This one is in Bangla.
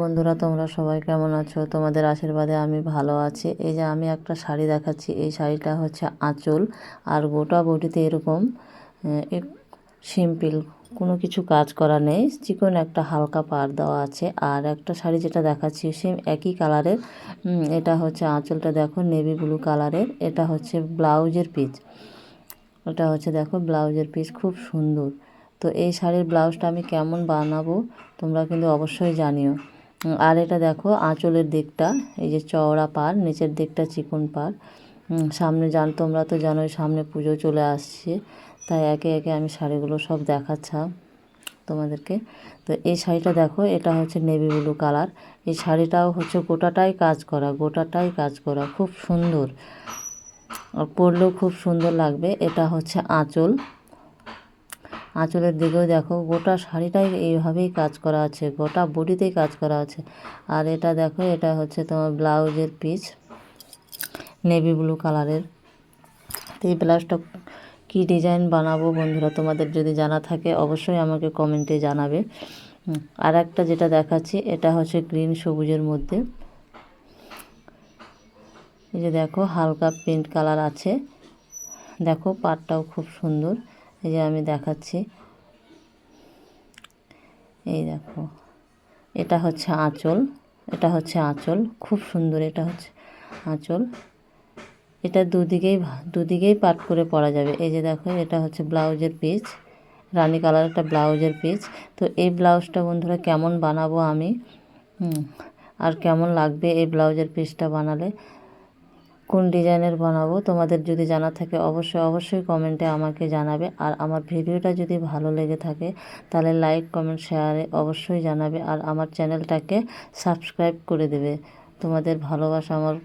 বন্ধুরা, তোমরা সবাই কেমন আছো? তোমাদের আশীর্বাদে আমি ভালো আছি। এই যে আমি একটা শাড়ি দেখাচ্ছি, এই শাড়িটা হচ্ছে আঁচল। আর গোটা বটিতে এরকম সিম্পল কোনো কিছু কাজ করা নেই। চিকন একটা হালকা পাড় দেওয়া আছে। আর একটা শাড়ি যেটা দেখাচ্ছি সেম একই কালারের এটা হচ্ছে আঁচলটা দেখো নেভি ব্লু কালারের এটা হচ্ছে ব্লাউজের পিস এটা হচ্ছে দেখো ব্লাউজের পিস খুব সুন্দর। তো এই শাড়ির ব্লাউজটা আমি কেমন বানাবো, তোমরা কিন্তু অবশ্যই জানিও। আর এটা দেখো, আঁচলের দিকটা, এই যে চওড়া পাড়, নিচের দিকটা চিকন পাড়। সামনে জান, তোমরা তো জানোই, সামনে পুজো চলে আসছে। তাই একে একে আমি শাড়িগুলো সব দেখাচ্ছাম তোমাদেরকে। তো এই শাড়িটা দেখো, এটা হচ্ছে নেভি ব্লু কালার। এই শাড়িটাও হচ্ছে গোটাটাই কাজ করা, গোটাটাই কাজ করা, খুব সুন্দর। আর পরলেও খুব সুন্দর লাগবে। এটা হচ্ছে আঁচল। আঁচলের দিকেও দেখো, গোটা শাড়িটাই এইভাবেই কাজ করা আছে, গোটা বডিতেই কাজ করা আছে। আর এটা দেখো, এটা হচ্ছে তোমার ব্লাউজের পিস নেভি ব্লু কালারের তো এই ব্লাউজটা কী ডিজাইন বানাবো বন্ধুরা, তোমাদের যদি জানা থাকে অবশ্যই আমাকে কমেন্টে জানাবে। আর একটা যেটা দেখাচ্ছি, এটা হচ্ছে গ্রিন সবুজের মধ্যে। এই যে দেখো, হালকা প্রিন্ট কালার আছে। দেখো পাটটাও খুব সুন্দর। এই যে আমি দেখাচ্ছি। এই দেখো, এটা হচ্ছে আঁচল, এটা হচ্ছে আঁচল, খুব সুন্দর এটা হচ্ছে আঁচল। এটা দুদিকেই দুদিকেই পাট করে পরা যাবে। এই যে দেখো, এটা হচ্ছে ব্লাউজের পিস রানি কালার একটা ব্লাউজের পিস তো এই ব্লাউজটা বন্ধুরা কেমন বানাবো আমি? আর কেমন লাগবে এই ব্লাউজের পিসটা বানালে? কোন ডিজাইনের বানাবো, তোমাদের যদি জানা থাকে অবশ্যই অবশ্যই কমেন্টে আমাকে জানাবে। আর আমার ভিডিওটা যদি ভালো লেগে থাকে, তাহলে লাইক, কমেন্ট, শেয়ারে অবশ্যই জানাবে। আর আমার চ্যানেলটাকে সাবস্ক্রাইব করে দেবে। তোমাদের ভালোবাসা আমার